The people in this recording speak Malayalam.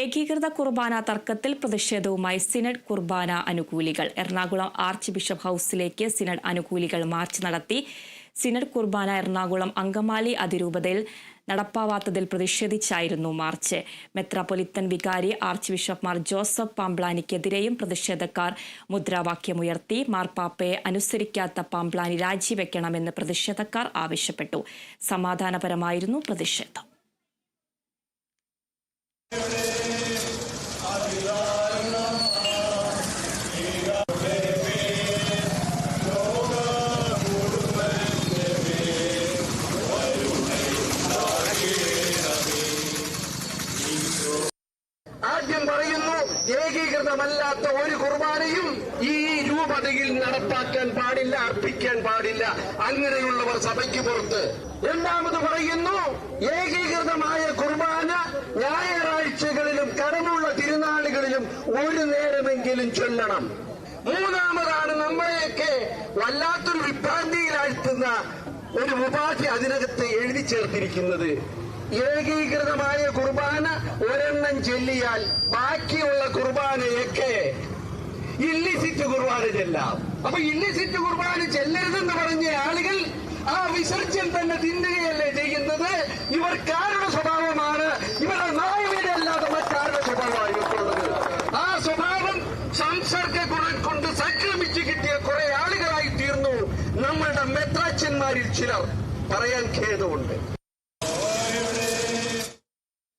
ഏകീകൃത കുർബാന തർക്കത്തിൽ പ്രതിഷേധവുമായി സിനഡ് കുർബാന അനുകൂലികൾ. എറണാകുളം ആർച്ച് ബിഷപ്പ് ഹൗസിലേക്ക് സിനഡ് അനുകൂലികൾ മാർച്ച് നടത്തി. സിനഡ് കുർബാന എറണാകുളം അങ്കമാലി അതിരൂപതയിൽ നടപ്പാവാത്തതിൽ പ്രതിഷേധിച്ചായിരുന്നു മാർച്ച്. മെത്രാപൊലിത്തൻ വികാരി ആർച്ച് ബിഷപ്പ് മാർ ജോസഫ് പാംബ്ലാനിക്കെതിരെയും പ്രതിഷേധക്കാർ മുദ്രാവാക്യമുയർത്തി മാർപ്പാപ്പയെ അനുസരിക്കാത്ത പാംബ്ലാനി രാജിവെക്കണമെന്ന് പ്രതിഷേധക്കാർ ആവശ്യപ്പെട്ടു. സമാധാനപരമായിരുന്നു പ്രതിഷേധം. ആദ്യം പറയുന്നു ഏകീകൃതമല്ലാത്ത ഒരു കുർബാനയും ഈ രൂപതയിൽ നടപ്പാക്കാൻ പാടില്ല അർപ്പിക്കാൻ പാടില്ല. അങ്ങനെയുള്ളവർ സഭയ്ക്ക് പുറത്ത്. രണ്ടാമത് പറയുന്നു ഏകീകൃതമായ കുർബാന തിരുനാളുകളിലും ഒരു നേരമെങ്കിലും ചൊല്ലണം. മൂന്നാമതാണ് നമ്മളെയൊക്കെ വല്ലാത്തൊരു വിഭ്രാന്തിയിലാഴ്ത്തുന്ന ഒരു ഉപാധി അതിനകത്ത് എഴുതി ചേർത്തിരിക്കുന്നത്. ഏകീകൃതമായ കുർബാന ഒരെണ്ണം ചൊല്ലിയാൽ ബാക്കിയുള്ള കുർബാനയൊക്കെ ഇല്ലിസിറ്റ് കുർബാന ചെല്ലാം. അപ്പൊ ഇല്ലിസിറ്റ് കുർബാന ചെല്ലരുതെന്ന് പറഞ്ഞ ആളുകൾ ആ വിസർജ്യം തന്നെ തിന്നുകയല്ലേ ചെയ്യുന്നത്? ഇവർക്കാരുടെ സ്വഭാവമാണ് മെത്രാച്ചന്മാരിൽ ചിലർ പറയാൻ ഖേദമുണ്ട്.